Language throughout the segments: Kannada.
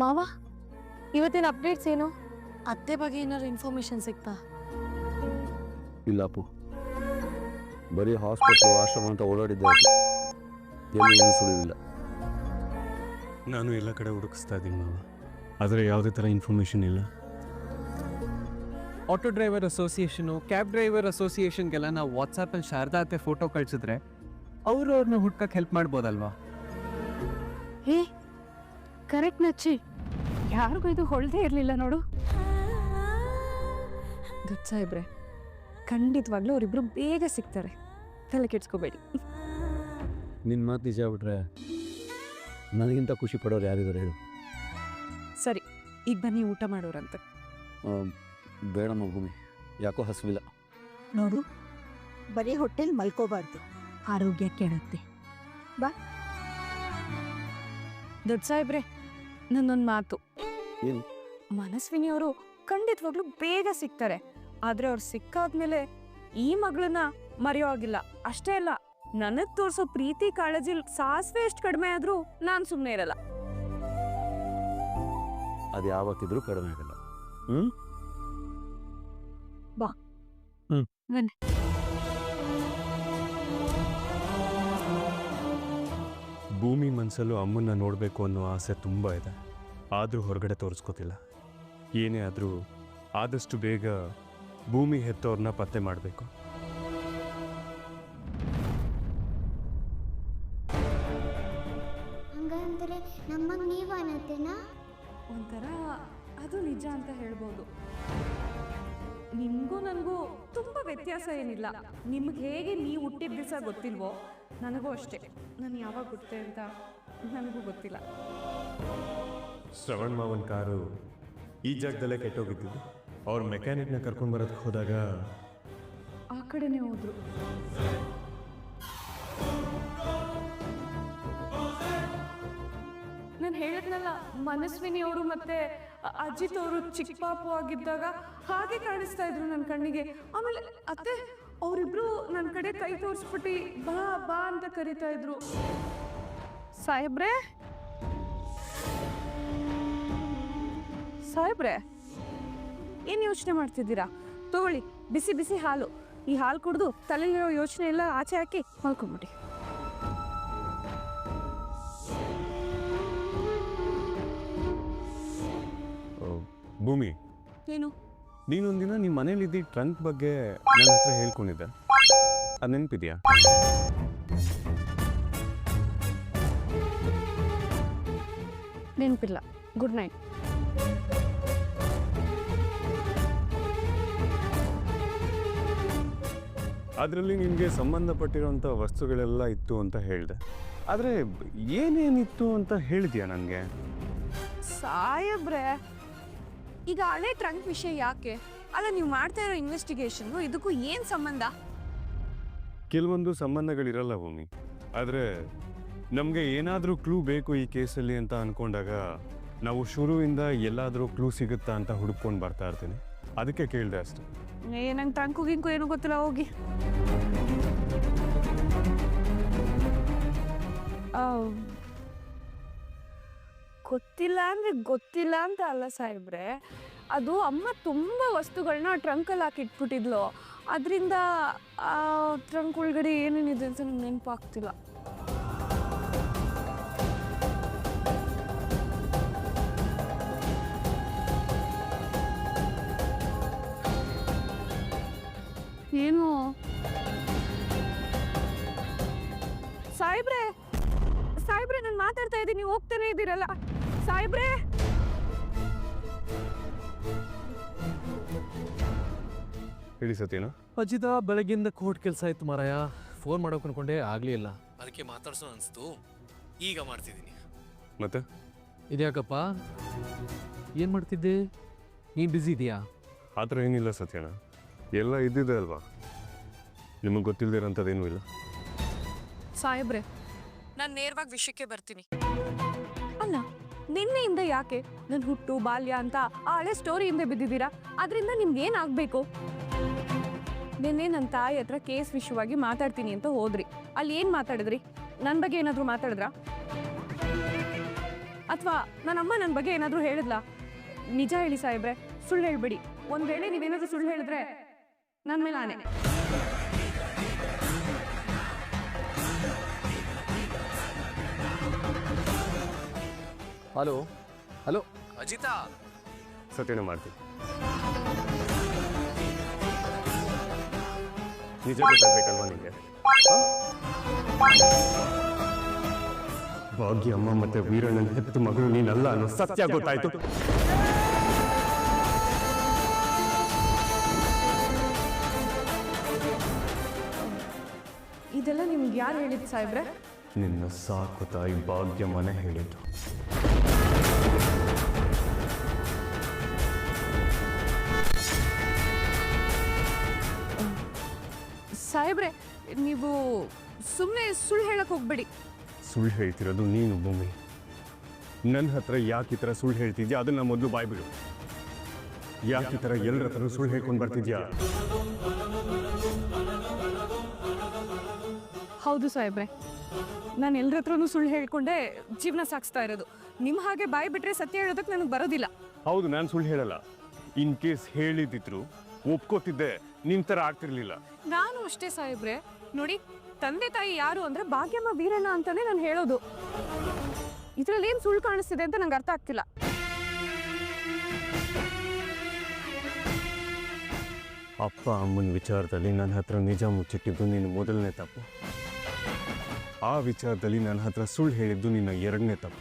ಮಾವ ಇವತ್ತಿನ ಅಪ್ಡೇಟ್ಸ್ ಏನು? ಅತ್ತೆ ಬಗ್ಗೆ ಏನಾದ್ರು ಇನ್ಫಾರ್ಮೇಶನ್ ಸಿಗ್ತಾ? ಇಲ್ಲ ಅಪ್ಪು. ಬರೀ ಹಾಸ್ಪಿಟ್ಲು ಆಶ್ರಮ ಅಂತ ಓಡಾಡಿದ್ದೆ ಎಲ್ಲೂ ಏನು ಸುಳಿವಿಲ್ಲ. ನಾನು ಎಲ್ಲ ಕಡೆ ಹುಡುಕಿಸ್ತಾ ಇದ್ದೀನಿ ಮಾವ. ಆದರೆ ಯಾವುದೇ ಥರ ಇನ್ಫಾರ್ಮೇಷನ್ ಇಲ್ಲ. Auto driver association cab driver ಅಸೋಸಿಯೇಷನ್ಗೆಲ್ಲ ನಾವು ವಾಟ್ಸಪ್ಪಲ್ಲಿ ಶಾರದಾ ಅತ್ತೆ ಫೋಟೋ ಕಳಿಸಿದ್ರೆ ಅವರು ಅವ್ರನ್ನ ಹುಡ್ಕಕ್ಕೆ ಹೆಲ್ಪ್ ಮಾಡ್ಬೋದಲ್ವಾ? Hey correct Nachchi. ಯಾರಿಗೂ ಇದು ಹೊಳ್ದೇ ಇರಲಿಲ್ಲ ನೋಡು. ದೊಡ್ಡ ಸಾಹೇಬ್ರೆ ಖಂಡಿತವಾಗ್ಲೂ ಅವರಿಬ್ರು ಬೇಗ ಸಿಗ್ತಾರೆ. ತಲೆ ಕೆಡ್ಸ್ಕೋಬೇಡಿ. ನಿನ್ನ ಮಾತು ನಿಜ ಬಿಟ್ರೆ ನನಗಿಂತ ಖುಷಿ ಪಡೋರು ಯಾರಿದ್ದಾರೆ ಹೇಳು. ಸರಿ ಈಗ ಬನ್ನಿ ಊಟ ಮಾಡೋರಂತೆ. ಬೇಡ ಬೇಡಮ್ಮ ಭೂಮಿ ಯಾಕೋ ಹಸಿವಿಲ್ಲ. ನೋಡು ಬರೀ ಹೊಟ್ಟೆಲಿ ಮಲ್ಕೋಬಾರ್ದು. ಆರೋಗ್ಯ ಕೆಡುತ್ತೆ. ದೊಡ್ಡ ಸಾಹೇಬ್ರೆ ನನ್ನೊಂದು ಮಾತು. ಏನು? ಮನಸ್ವಿನಿ ಅವರು ಖಂಡಿತವಾಗ್ಲೂ ಬೇಗ ಸಿಗ್ತಾರೆ. ಆದ್ರೆ ಅವ್ರು ಸಿಕ್ಕಾದ್ಮೇಲೆ ಈ ಮಗಳನ್ನ ಮರೆಯೋ ಆಗಿಲ್ಲ ಅಷ್ಟೇ ಅಲ್ಲ ನನಗ್ ತೋರ್ಸೋ ಪ್ರೀತಿ ಕಾಳಜಿ ಸಾಸಿವೆ ಎಷ್ಟು ಕಡಿಮೆ ಆದ್ರೂ ನಾನ್ ಸುಮ್ಮನೆ ಇರಲ್ಲ. ಅದು ಯಾವತ್ತಿದ್ರೂ ಕಡಿಮೆ ಆಗಲ್ಲ. ಹ್ಮ್? ಬಾ. ಬನ್ನಿ. ಭೂಮಿ ಮನಸ್ಸಲ್ಲೂ ಅಮ್ಮನ್ನ ನೋಡಬೇಕು ಅನ್ನೋ ಆಸೆ ತುಂಬ ಇದೆ. ಆದರೂ ಹೊರಗಡೆ ತೋರಿಸ್ಕೋತಿಲ್ಲ. ಏನೇ ಆದರೂ ಆದಷ್ಟು ಬೇಗ ಭೂಮಿ ಹೆತ್ತವ್ರನ್ನ ಪತ್ತೆ ಮಾಡಬೇಕು. ಹಂಗಂದ್ರೆ ನೀವು ಅನ್ನತ್ತೇನಾ ಒಂಥರ ಅದು ನಿಜ ಅಂತ ಹೇಳ್ಬೋದು. ನಿಮ್ಗೂ ನನಗೂ ತುಂಬಾ ವ್ಯತ್ಯಾಸ ಏನಿಲ್ಲ. ನಿಮ್ಗೆ ಹೇಗೆ ನೀವು ಹುಟ್ಟಿದ ದಿವಸ ಗೊತ್ತಿಲ್ವೋ ನನಗೂ ಅಷ್ಟೇ. ನಾನು ಯಾವಾಗ ಹುಟ್ಟೆ ಅಂತ ನನಗೂ ಗೊತ್ತಿಲ್ಲ. ಶ್ರವಣ್ ಮಾವನ್ ಕಾರು ಈ ಜಾಗದಲ್ಲೇ ಕೆಟ್ಟೋಗಿದ್ದು ಅವ್ರ ಮೆಕ್ಯಾನಿಕ್ನ ಕರ್ಕೊಂಡು ಬರೋದಕ್ಕೆ ಹೋದಾಗ ಆ ಕಡೆನೇ ಹೋದ್ರು. ನಾನು ಹೇಳಿದ್ನಲ್ಲ ಮನಸ್ವಿನಿ ಅವರು ಮತ್ತೆ ಅ- ಅಜಿತ್ ಅವರು ಚಿಕ್ಕ ಪಾಪು ಆಗಿದ್ದಾಗ ಹಾಗೆ ಕಾಣಿಸ್ತಾ ಇದ್ರು ನನ್ನ ಕಣ್ಣಿಗೆ. ಆಮೇಲೆ ಅತ್ತೆ ಅವರಿಬ್ರು ನನ್ನ ಕಡೆ ಕೈ ತೋರಿಸ್ಬಿಟ್ಟು ಬಾ ಬಾ ಅಂತ ಕರಿತಾ ಇದ್ರು. ಸಾಹೇಬ್ರೆ? ಸಾಹೇಬ್ರೆ ಏನು ಯೋಚನೆ ಮಾಡ್ತಿದ್ದೀರಾ? ತಗೊಳ್ಳಿ ಬಿಸಿ ಬಿಸಿ ಹಾಲು. ಈ ಹಾಲು ಕುಡಿದು ತಲೆಯಲ್ಲಿರೋ ಯೋಚನೆ ಎಲ್ಲ ಆಚೆ ಹಾಕಿ ಮಲ್ಕೊಂಬಿಡಿ. ಆ, ಭೂಮಿ. ಏನು? ನೀನೊಂದಿನ ನಿಮ್ಮ ಮನೇಲಿದ್ದ ಟ್ರಂಕ್ ಬಗ್ಗೆ ನನ್ನ ಹತ್ರ ಹೇಳ್ಕೊಂಡಿದ್ದೆ. ಅದು ನೆನಪಿದೆಯಾ? ನೆನಪಿಲ್ಲ. ಗುಡ್ ನೈಟ್ ಅದರಲ್ಲಿ ನಿಮಗೆ ಸಂಬಂಧಪಟ್ಟಿರುವಂಥ ವಸ್ತುಗಳೆಲ್ಲ ಇತ್ತು ಅಂತ ಹೇಳಿದೆ. ಆದರೆ ಏನೇನಿತ್ತು ಅಂತ ಹೇಳಿದ್ಯಾ ನನಗೆ? ಸಾಹೇಬ್ರೆ ಈಗ ಹಳೆ ಟ್ರಂಕ್ ವಿಷಯ ಯಾಕೆ? ಅಲ್ಲ ನೀವು ಮಾಡ್ತಾ ಇರೋ ಇನ್ವೆಸ್ಟಿಗೇಷನ್ ಇದಕ್ಕೂ ಏನು ಸಂಬಂಧ? ಕೆಲವೊಂದು ಸಂಬಂಧಗಳಿರಲ್ಲ ಭೂಮಿ. ಆದರೆ ನಮಗೆ ಏನಾದರೂ ಕ್ಲೂ ಬೇಕು ಈ ಕೇಸಲ್ಲಿ ಅಂತ ಅಂದ್ಕೊಂಡಾಗ ನಾವು ಶುರುವಿಂದ ಎಲ್ಲಾದರೂ ಕ್ಲೂ ಸಿಗುತ್ತಾ ಅಂತ ಹುಡುಕೊಂಡು ಬರ್ತಾ ಇರ್ತೀನಿ. ಅದಕ್ಕೆ ಕೇಳಿದೆ ಅಷ್ಟೇ. ಏ ನಂಗೆ ಟ್ರಂಕು ಗಿಂಕು ಏನು ಗೊತ್ತಿಲ್ಲ ಹೋಗಿ. ಆ, ಗೊತ್ತಿಲ್ಲ ಅಂದ್ರೆ ಗೊತ್ತಿಲ್ಲ ಅಂತ ಅಲ್ಲ ಸಾಹೇಬ್ರೆ. ಅದು ಅಮ್ಮ ತುಂಬ ವಸ್ತುಗಳನ್ನ ಟ್ರಂಕಲ್ಲಿ ಹಾಕಿ ಇಟ್ಬಿಟ್ಟಿದ್ಲು ಅದರಿಂದ ಆ ಟ್ರಂಕ್ ಒಳಗಡೆ ಏನೇನಿದೆ ಅಂತ ನಂಗೆ ನೆನಪಾಗ್ತಿಲ್ಲ ಏನು? ಸಾಹೇಬ್ರೆ ಸಾಹೇಬ್ರೆ, ನಾನು ಮಾತಾಡ್ತಾ ಇದ್ದೀನಿ ನೀವು ಹೋಗ್ತಾನೆ ಇದ್ದೀರಲ್ಲ? ಸಾಹೇಬ್ರೆ? ಹೇಳಿ ಸತ್ಯನಾ ಅಜಿತ ಬೆಳಗ್ಗಿಂದ ಕೋರ್ಟ್ ಕೆಲಸ ಆಯ್ತು ಮಾರಾಯ. ಫೋನ್ ಮಾಡೋಕೆ ಅನ್ಕೊಂಡೆ ಆಗ್ಲೇ ಇಲ್ಲ. ಅದಕ್ಕೆ ಮಾತಾಡ್ಸೋ ಅನಿಸ್ತು. ಈಗ ಮಾಡ್ತಿದ್ದೀನಿ. ಮತ್ತೆ? ಇದ್ಯಾಕಪ್ಪ? ಏನು ಮಾಡ್ತಿದ್ದೆ? ನೀನು ಬ್ಯುಸಿ ಇದೆಯಾ ಆ ಥರ ಏನಿಲ್ಲ ಸತ್ಯನ ಎಲ್ಲ ಇದ್ದಿದೆ ಅಲ್ವಾ? ನಿಮಗೆ ಗೊತ್ತಿಲ್ಲದಿರೋಂಥದ್ದೇನೂ ಇಲ್ಲ. ಸಾಹೇಬ್ರೆ ನಾನು ನೇರವಾಗಿ ವಿಷಯಕ್ಕೆ ಬರ್ತೀನಿ. ಅಲ್ಲ ನಿನ್ನೆಯಿಂದ ಯಾಕೆ? ನನ್ನ ಹುಟ್ಟು, ಬಾಲ್ಯ ಅಂತ ಆ ಹಳೆ ಸ್ಟೋರಿಯಿಂದ ಬಿದ್ದಿದ್ದೀರಾ? ಅದರಿಂದ ನಿಮ್ಗೆ ಏನಾಗಬೇಕು ನಿನ್ನೆ ನನ್ನ ತಾಯಿ ಹತ್ರ ಕೇಸ್ ವಿಷಯವಾಗಿ ಮಾತಾಡ್ತೀನಿ ಅಂತ ಹೋದ್ರಿ. ಅಲ್ಲಿ ಏನು ಮಾತಾಡಿದ್ರಿ? ನನ್ನ ಬಗ್ಗೆ ಏನಾದರೂ ಮಾತಾಡಿದ್ರಾ? ಅಥವಾ ನನ್ನ ಅಮ್ಮ ನನ್ನ ಬಗ್ಗೆ ಏನಾದರೂ ಹೇಳಿದ್ಲಾ? ನಿಜ ಹೇಳಿ ಸಾಹೇಬ್ರೆ, ಸುಳ್ಳು ಹೇಳ್ಬೇಡಿ. ಒಂದು ವೇಳೆ ನೀವೇನಾದರೂ ಸುಳ್ಳು ಹೇಳಿದ್ರೆ ನನ್ನ ಮೇಲೆ ಆನೆ. ಹಲೋ? ಹಲೋ? ಅಜಿತಾ? ಸತ್ಯನ ಮಾಡ್ತೀನಿ ನಿಜ ಗೊತ್ತಾಗ್ಬೇಕಲ್ವಾ ನಿಮಗೆ ಭಾಗ್ಯ ಅಮ್ಮ ಮತ್ತೆ ವೀರಣ್ಣನ ಹೆತ್ತು ಮಗಳು ನೀನಲ್ಲ ಅನ್ನೋ ಸತ್ಯ ಗೊತ್ತಾಯ್ತು. ಇದೆಲ್ಲ ನಿಮ್ಗೆ ಯಾರು ಹೇಳಿದ್ ಸಾಹೇಬ್ರೆ? ನಿನ್ನ ಸಾಕು ತಾಯಿ ಭಾಗ್ಯ ಮನೆ ಹೇಳಿದ್ದು. ಸಾಹೇಬ್ರೆ ನೀವು ಸುಮ್ಮನೆ ಸುಳ್ಳು ಹೇಳಕ್ ಹೋಗ್ಬೇಡಿ. ಸುಳ್ಳು ಹೇಳ್ತಿರೋದು ನೀನು ಭೂಮಿ. ನನ್ನ ಹತ್ರ ಯಾಕೆ ಈ ಥರ ಸುಳ್ಳು ಹೇಳ್ತಿದ್ಯಾ? ಅದನ್ನ ಮೊದಲು ಬಾಯ್ಬಿಡು ಯಾಕೆ ಈ ಥರ ಎಲ್ಲರ ಹತ್ರ ಸುಳ್ಳು ಹೇಳ್ಕೊಂಡು ಬರ್ತಿದ್ಯಾ? ಹೌದು ಸಾಹೇಬ್ರೆ. ನಾನು ಎಲ್ಲರ ಹತ್ರನೂ ಸುಳ್ಳು ಹೇಳ್ಕೊಂಡೆ ಜೀವನ ಸಾಗಿಸ್ತಾ ಇರೋದು. ನಿಮ್ಮ ಹಾಗೆ ಬಾಯಿ ಬಿಟ್ರೆ ಸತ್ಯ ಹೇಳೋದಕ್ಕೆ ನನಗೆ ಬರೋದಿಲ್ಲ. ಹೌದು ನಾನು ಸುಳ್ಳು ಹೇಳಲ್ಲ. ಇನ್ ಕೇಸ್ ಹೇಳಿದಿದ್ರು ಒಪ್ಕೋತಿದ್ದೆ ನಿಮ್ ತರ ಆಗ್ತಿರ್ಲಿಲ್ಲ. ನಾನು ಅಷ್ಟೇ ಸಾಹೇಬ್ರೆ. ನೋಡಿ ತಂದೆ ತಾಯಿ ಯಾರು ಅಂದ್ರೆ ಭಾಗ್ಯಮ್ಮ ವೀರಣ್ಣ ಅಂತಾನೆ ನಾನು ಹೇಳೋದು. ಇದ್ರಲ್ಲಿ ಏನ್ ಸುಳ್ಳು ಕಾಣಿಸ್ತಿದೆ ಅಂತ ನಂಗೆ ಅರ್ಥ ಆಗ್ತಿಲ್ಲ. ಅಪ್ಪ ಅಮ್ಮನ ವಿಚಾರದಲ್ಲಿ ನನ್ನ ಹತ್ರ ನಿಜ ಮುಚ್ಚಿಟ್ಟಿದ್ದು ನಿನ್ನ ಮೊದಲನೇ ತಪ್ಪು. ಆ ವಿಚಾರದಲ್ಲಿ ನನ್ನ ಹತ್ರ ಸುಳ್ಳು ಹೇಳಿದ್ದು ನಿನ್ನ ಎರಡನೇ ತಪ್ಪು.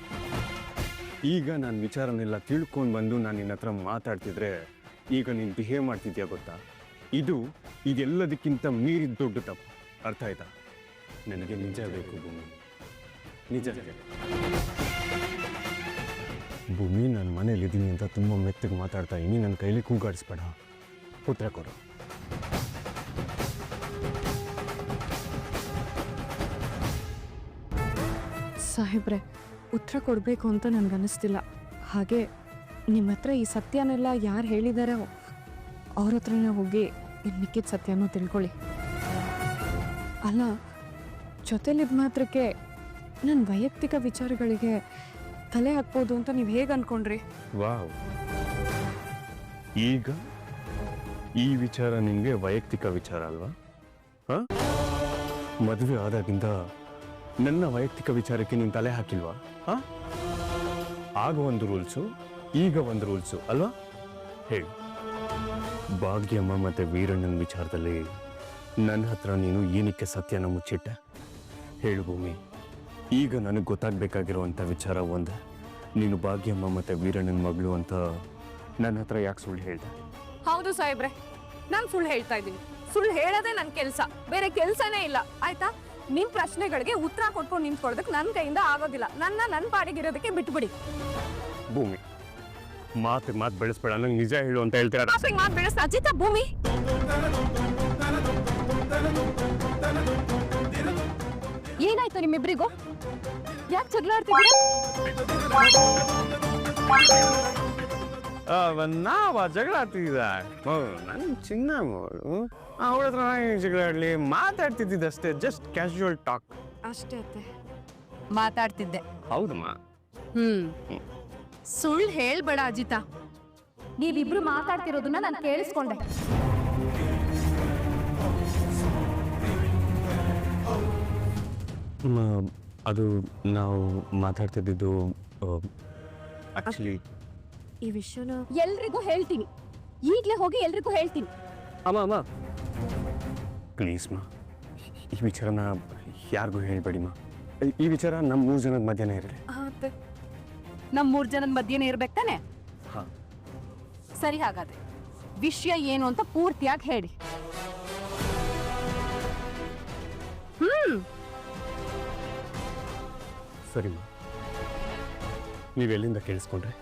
ಈಗ ನಾನು ವಿಚಾರನೆಲ್ಲ ತಿಳ್ಕೊಂಡು ಬಂದು ನಾನು ನಿನ್ನ ಹತ್ರ ಮಾತಾಡ್ತಿದ್ರೆ ಈಗ ನೀನು ಬಿಹೇವ್ ಮಾಡ್ತಿದ್ಯಾ ಗೊತ್ತಾ? ಇದು ಇದೆಲ್ಲದಕ್ಕಿಂತ ಮೀರಿದ ದೊಡ್ಡ ತಪ್ಪು. ಅರ್ಥ ಆಯ್ತಾ? ನನಗೆ ನಿಜ ಬೇಕು ಭೂಮಿ. ನಿಜ. ಭೂಮಿ, ನಾನು ಮನೇಲಿದ್ದೀನಿ ಅಂತ ತುಂಬ ಮೆತ್ತಗೆ ಮಾತಾಡ್ತಾ ಇದ್ದೀನಿ. ನನ್ನ ಕೈಲಿ ಕೂಗಾಡಿಸ್ಬೇಡ ಉತ್ತರ ಕೊಡು. ಸಾಹೇಬ್ರೆ, ಉತ್ತರ ಕೊಡಬೇಕು ಅಂತ ನನಗನ್ನಿಸ್ತಿಲ್ಲ. ಹಾಗೆ ನಿಮ್ಮ ಹತ್ರ ಈ ಸತ್ಯನೆಲ್ಲ ಯಾರು ಹೇಳಿದಾರೋ ಅವ್ರ ಹತ್ರನೇ ಹೋಗಿ ಇನ್ನು ಮಿಕ್ಕಿದ ಸತ್ಯನೂ ತಿಳ್ಕೊಳ್ಳಿ. ಅಲ್ಲ ಜೊತೆಲಿದ್ದ ಮಾತ್ರಕ್ಕೆ ನನ್ನ ವೈಯಕ್ತಿಕ ವಿಚಾರಗಳಿಗೆ ತಲೆ ಹಾಕ್ಬೋದು ಅಂತ ನೀವು ಹೇಗೆ ಅನ್ಕೊಂಡ್ರಿ? ವಾವ್. ಈಗ ಈ ವಿಚಾರ ನಿಮಗೆ ವೈಯಕ್ತಿಕ ವಿಚಾರ ಅಲ್ವಾ? ಮದುವೆ ಆದಾಗಿಂದ ನನ್ನ ವೈಯಕ್ತಿಕ ವಿಚಾರಕ್ಕೆ ನೀನು ತಲೆ ಹಾಕಿಲ್ವಾ? ಆಗ ಒಂದು ರೂಲ್ಸು ಈಗ ಒಂದು ರೂಲ್ಸು ಅಲ್ವಾ? ಹೇಳಿ. ಭಾಗ್ಯಮ್ಮ ಮತ್ತು ವೀರಣ್ಣನ ವಿಚಾರದಲ್ಲಿ ನನ್ನ ಹತ್ರ ನೀನು ಏನಕ್ಕೆ ಸತ್ಯನ ಮುಚ್ಚಿಟ್ಟೆ? ಹೇಳು ಭೂಮಿ. ಈಗ ನನಗೆ ಗೊತ್ತಾಗಬೇಕಾಗಿರುವಂಥ ವಿಚಾರ ಒಂದು ನೀನು ಭಾಗ್ಯಮ್ಮ ಮತ್ತು ವೀರಣ್ಣನ ಮಗಳು ಅಂತ ನನ್ನ ಹತ್ರ ಯಾಕೆ ಸುಳ್ಳು ಹೇಳ್ದೆ? ಹೌದು ಸಾಹೇಬ್ರೆ ನಾನು ಸುಳ್ಳು ಹೇಳ್ತಾ ಇದ್ದೀನಿ. ಸುಳ್ಳು ಹೇಳೋದೇ ನನ್ನ ಕೆಲಸ ಬೇರೆ ಕೆಲಸನೇ ಇಲ್ಲ. ಆಯ್ತಾ? ನಿಮ್ಮ ಪ್ರಶ್ನೆಗಳಿಗೆ ಉತ್ತರ ಕೊಟ್ಕೊಂಡು ನಿಂತ್ಕೊಳ್ಳೋದಕ್ಕೆ ನನ್ನ ಕೈಯಿಂದ ಆಗೋದಿಲ್ಲ. ನನ್ನ ನನ್ನ ಪಾಡಿಗಿರೋದಕ್ಕೆ ಬಿಟ್ಬಿಡಿ. ಭೂಮಿ ಮಾತು ಮಾತು ಬೆಳೆಸ್ಬೇಡ ನಂಗೆ ನಿಜ ಹೇಳು ಅಂತ ಹೇಳ್ತೀರ? ಮಾತಿಗೆ ಮಾತು ಬೆಳೆಸ ಅಜಿತ ಭೂಮಿ. ಏನಾಯ್ತು ನಿಮ್ಮಿಬ್ರಿಗೂ? ಯಾಕೆ ಜಗಳ ಆಡ್ತಿದ್ದೀರಾ? ನಾವ ಜಗಳ ಆಡ್ತಿದ್ದ ನನ್ನ ಚಿನ್ನ ಅವಳು ಅವಳ ಹತ್ರ ನಾನು ಜಗಳ ಆಡ್ಲಿ? ಮಾತಾಡ್ತಿದ್ದಿದ್ದಷ್ಟೇ ಜಸ್ಟ್ ಕ್ಯಾಶುವಲ್ ಟಾಕ್ ಅಷ್ಟೇ ಅತ್ತೆ. ಮಾತಾಡ್ತಿದ್ದೆ. ಹೌದಮ್ಮ ಹ್ಮ್. ಸುಳ್ಳು ಹೇಳ್ಬೇಡ ಅಜಿತ. ನೀವಿಬ್ರು ಮಾತಾಡ್ತಿರೋದನ್ನ ನಾನು ಕೇಳಿಸ್ಕೊಂಡೆ. ಅದು ನಾವು ಮಾತಾಡ್ತಿದ್ದಿದ್ದು ಆಕ್ಚುಲಿ ಈ ವಿಷಯನ ಎಲ್ರಿಗೂ ಹೇಳ್ತೀನಿ. ಈಗಲೇ ಹೋಗಿ ಎಲ್ರಿಗೂ ಹೇಳ್ತೀನಿ. ಅಮ್ಮ ಅಮ್ಮ. ಪ್ಲೀಸ್ ಮಾ. ಈ ವಿಚಾರನ ಯಾರಿಗೂ ಹೇಳ್ಬೇಡಿ ಮಾ. ಈ ವಿಚಾರ ನಮ್ಮ ಮೂರು ಜನದ ಮಧ್ಯನೇ ಇರಲಿ. ನಮ್ ಮೂರ್ ಜನದ ಮಧ್ಯನೇ ಇರ್ಬೇಕು ತಾನೆ? ಹಾ. ಸರಿ ಹಾಗಾದ್ರೆ. ವಿಷಯ ಏನು ಅಂತ ಪೂರ್ತಿಯಾಗಿ ಹೇಳಿ. ಹ್ಮ್. ಸರಿ ನೀವೆಲ್ಲಿಂದ ಕೇಳಿಸ್ಕೊಂಡ್ರೆ?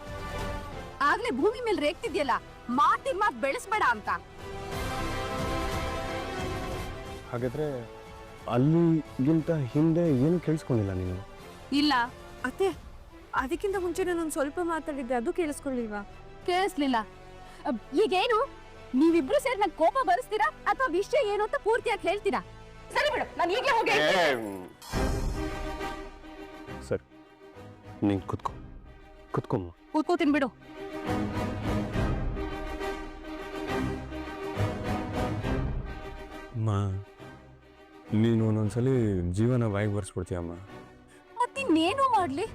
ಆಗ್ಲೇ ಭೂಮಿ ಮೇಲೆ ರೇಗ್ತಿದ್ಯಲ್ಲ ಮಾತಿನ ಮಾತ್ ಬೆಳೆಸ್ಬೇಡ ಅಂತ. ಹಾಗಾದ್ರೆ ಅಲ್ಲಿಗಿಂತ ಹಿಂದೆ ಏನು ಕೇಳಿಸ್ಕೊಂಡಿಲ್ಲ ನೀನು? ಇಲ್ಲ. ಅತ್ತೆ ಅದಕ್ಕಿಂತ ಮುಂಚೆ ನಾನು ಸ್ವಲ್ಪ ಮಾತಾಡಿದ್ದೆ ಅದು ಕೇಳಿಸ್ಕೊಳ್ಳಿಲ್ವಾ? ಕೇಳಿಸ್ಲಿಲ್ಲ. ಅಬ್, ಈಗೇನು? ನೀವಿಬ್ರು ಸೇರಿ ನಂಗೆ ಕೋಪ ಬರಿಸ್ತೀರಾ ಅಥವಾ ವಿಷಯ ಏನು ಅಂತ ಪೂರ್ತಿಯಾಗಿ ಹೇಳ್ತೀರಾ? ಸರಿ ಬಿಡು ನಾನು ಈಗಲೇ ಹೋಗಿ ಹೇಳ್ತೀನಿ. ಸರಿ ನೀನು ಕುತ್ಕೋ. ಕುತ್ಕೊಮ್ಮ ಕೂತ್ಕೋತೀನಿ ಬಿಡು. ಅಮ್ಮ ನೀನು ಒಂದೊಂದ್ಸಲಿ ಜೀವನ ಬಾಯಿಗೆ ಬರ್ಸ್ಬಿಡ್ತೀಯಮ್ಮ. ಮತ್ತಿನ್ನೇನು ಮಾಡ್ಲಿ?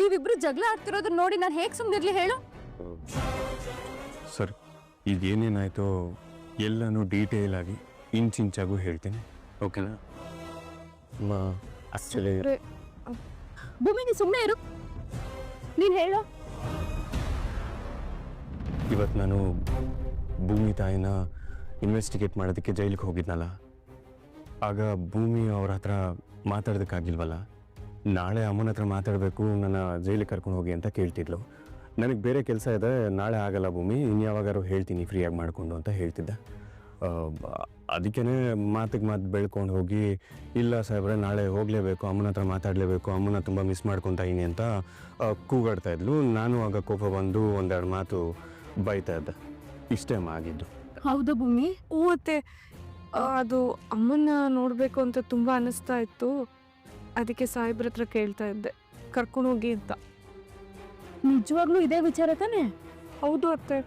ನೀವಿಬ್ರು ಜಗಳ ಆಡ್ತಿರೋದನ್ನ ನೋಡಿ ನಾನು ಹೇಗೆ ಸುಮ್ಮನಿರ್ಲಿ ಹೇಳು. ಸರ್ ಈಗ ಏನೇನಾಯ್ತೋ ಎಲ್ಲನೂ ಡೀಟೇಲ್ ಆಗಿ ಇಂಚಿಂಚಾಗೂ ಹೇಳ್ತೀನಿ. ಓಕೆನಾ ಅಮ್ಮ ಆಕ್ಚುಲಿ ಭೂಮಿ ನೀ ಸುಮ್ಮನೆ ಇರು. ನೀನು ಹೇಳು. ಇವತ್ತು ನಾನು ಭೂಮಿ ತಾಯಿನ ಇನ್ವೆಸ್ಟಿಗೇಟ್ ಮಾಡೋದಕ್ಕೆ ಜೈಲಿಗೆ ಹೋಗಿದ್ನಲ್ಲ. ಆಗ ಭೂಮಿ ಅವ್ರ ಹತ್ರ ಮಾತಾಡೋದಕ್ಕಾಗಿಲ್ವಲ್ಲ? ನಾಳೆ ಅಮ್ಮನ ಹತ್ರ ಮಾತಾಡಬೇಕು ನನ್ನ ಜೈಲಿಗೆ ಕರ್ಕೊಂಡು ಹೋಗಿ ಅಂತ ಕೇಳ್ತಿದ್ಲು. ನನಗೆ ಬೇರೆ ಕೆಲಸ ಇದೆ ನಾಳೆ ಆಗಲ್ಲ ಭೂಮಿ ಇನ್ಯಾವಾಗಾರು ಹೇಳ್ತೀನಿ ಫ್ರೀಯಾಗಿ ಮಾಡಿಕೊಂಡು ಅಂತ ಹೇಳ್ತಿದ್ದೆ. ಅದಕ್ಕೇ ಮಾತಿಗೆ ಮಾತು ಬೆಳ್ಕೊಂಡು ಹೋಗಿ ಇಲ್ಲ ಸಾಹೇಬ್ರೆ ನಾಳೆ ಹೋಗಲೇಬೇಕು ಅಮ್ಮನ ಹತ್ರ ಮಾತಾಡಲೇಬೇಕು ಅಮ್ಮನ ತುಂಬ ಮಿಸ್ ಮಾಡ್ಕೊತಾ ಇದೀನಿ ಅಂತ ಕೂಗಾಡ್ತಾ ಇದ್ಲು. ನಾನು ಆಗ ಕೋಪ ಬಂದು ಒಂದೆರಡು ಮಾತು ಬೈತಾ ಇದ್ದೆ. ಇಷ್ಟೇ ಆಗಿದ್ದು. ಹೌದಾ ಭೂಮಿ? ಮತ್ತೆ ಅದು ಅಮ್ಮನ ನೋಡಬೇಕು ಅಂತ ತುಂಬ ಅನ್ನಿಸ್ತಾ ಇತ್ತು. ಅದಕ್ಕೆ ಸಾಹೇಬ್ರ ಹತ್ರ ಕೇಳ್ತಾ ಇದ್ದೆ. ಕರ್ಕೊಂಡು ಹೋಗಿ ಅಂತ. ನಿಜವಾಗ್ಲೂ ಇದೇ ವಿಚಾರ ತಾನೆ? ಹೌದು ಅತ್ತೆ.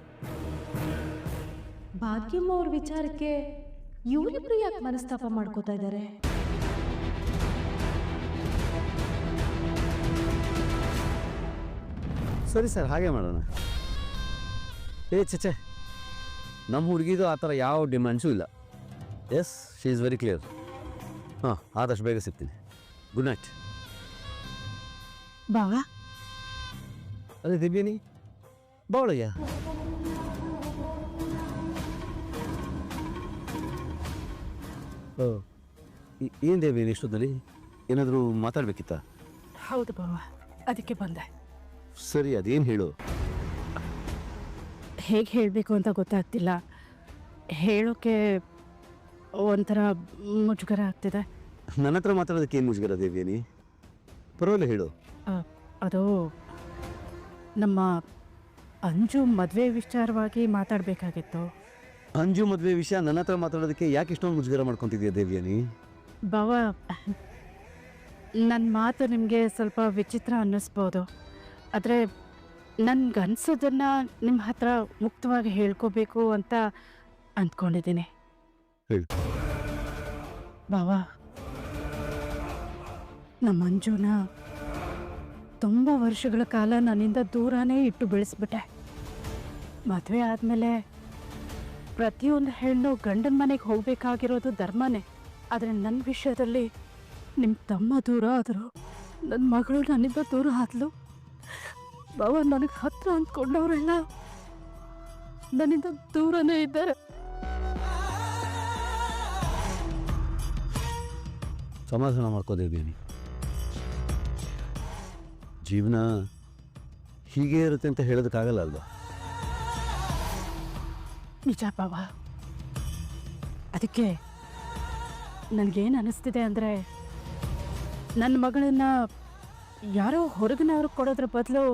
ಭಾಗ್ಯಮ್ಮ ಅವ್ರ ವಿಚಾರಕ್ಕೆ ಇವರಿಬ್ರು ಯಾಕೆ ಮನಸ್ತಾಪ ಮಾಡ್ಕೋತಾ ಇದ್ದಾರೆ? ಸರಿ ಸರ್ ಹಾಗೆ ಮಾಡೋಣ. ಏ ಚಚೆ ನಮ್ಮ ಹುಡುಗಿದು ಆ ಥರ ಯಾವ ಡಿಮ್ಯಾಂಡ್ಸು ಇಲ್ಲ. Yes she is very clear ಹಾಂ ಆದಷ್ಟು ಬೇಗ ಸಿಗ್ತೀನಿ. ಗುಡ್ ನೈಟ್ ಬಾವಾ ಅದೇ ದಿವ್ಯನಿ ಬಾವಳಯ್ಯ ಓ ಏನು ದೇವಿನಿ ಇಷ್ಟೊತ್ತಲ್ಲಿ? ಏನಾದರೂ ಮಾತಾಡಬೇಕಿತ್ತಾ? ಹೌದು ಬಾವ. ಅದಕ್ಕೆ ಬಂದೆ. ಸರಿ ಅದೇನು ಹೇಳು? ಹೇಗೆ ಹೇಳಬೇಕು ಅಂತ ಗೊತ್ತಾಗ್ತಿಲ್ಲ. ಹೇಳೋಕೆ ಒಂಥರ ಮುಜುಗರ ಆಗ್ತಿದೆ. ನನ್ನ ಹತ್ರ ಮಾತಾಡೋದಕ್ಕೆ ಏನು ಮುಜುಗರ ದೇವ್ಯಾನಿ? ಪರವಾಗಿಲ್ಲ ಹೇಳು. ಅದು ನಮ್ಮ ಅಂಜು ಮದುವೆ ವಿಚಾರವಾಗಿ ಮಾತಾಡಬೇಕಾಗಿತ್ತು. ಅಂಜು ಮದುವೆ ವಿಷಯ ನನ್ನ ಹತ್ರ ಮಾತಾಡೋದಕ್ಕೆ ಯಾಕೆ ಇಷ್ಟೊಂದು ಮುಜುಗರ ಮಾಡ್ಕೊತಿದ್ಯಾ ದೇವ್ಯಾನಿ? ಬಾವ ನನ್ನ ಮಾತು ನಿಮಗೆ ಸ್ವಲ್ಪ ವಿಚಿತ್ರ ಅನ್ನಿಸ್ಬೋದು. ಆದರೆ ನನ್ಗನ್ಸೋದನ್ನು ನಿಮ್ಮ ಹತ್ರ ಮುಕ್ತವಾಗಿ ಹೇಳ್ಕೋಬೇಕು ಅಂತ ಅಂದ್ಕೊಂಡಿದ್ದೀನಿ. ಹೇಳು. ಬಾವ ನಮ್ಮ ಮಂಜುನ. ತುಂಬ ವರ್ಷಗಳ ಕಾಲ ನನ್ನಿಂದ ದೂರನೇ ಇಟ್ಟು ಬೆಳೆಸ್ಬಿಟ್ಟೆ. ಮದುವೆ ಆದಮೇಲೆ ಪ್ರತಿಯೊಂದು ಹೆಣ್ಣು ಗಂಡನ ಮನೆಗೆ ಹೋಗಬೇಕಾಗಿರೋದು ಧರ್ಮನೇ. ಆದರೆ ನನ್ನ ವಿಷಯದಲ್ಲಿ ನಿಮ್ಮ ತಮ್ಮ ದೂರ ಆದರು ನನ್ನ ಮಗಳು ನನ್ನಿಂದ ದೂರ ಆದ್ಲು. ಬಾವ ನನಗೆ ಹತ್ರ ಅಂದ್ಕೊಂಡವರೆಲ್ಲ ನನ್ನಿಂದ ದೂರನೇ ಇದ್ದಾರೆ. ಸಮಾಧಾನ ಮಾಡ್ಕೋ ದೇವಿಯನಿ ಜೀವನ ಹೀಗೆ ಇರುತ್ತೆ ಅಂತ ಹೇಳೋದಕ್ಕಾಗಲ್ಲ ಅಲ್ವಾ? ನಿಜ ಬಾವ ಅದಕ್ಕೆ ನನಗೇನು ಅನಿಸ್ತಿದೆ ಅಂದರೆ ನನ್ನ ಮಗಳನ್ನ ಯಾರೋ ಹೊರಗಿನವ್ರಿಗೆ ಕೊಡೋದ್ರ ಬದಲು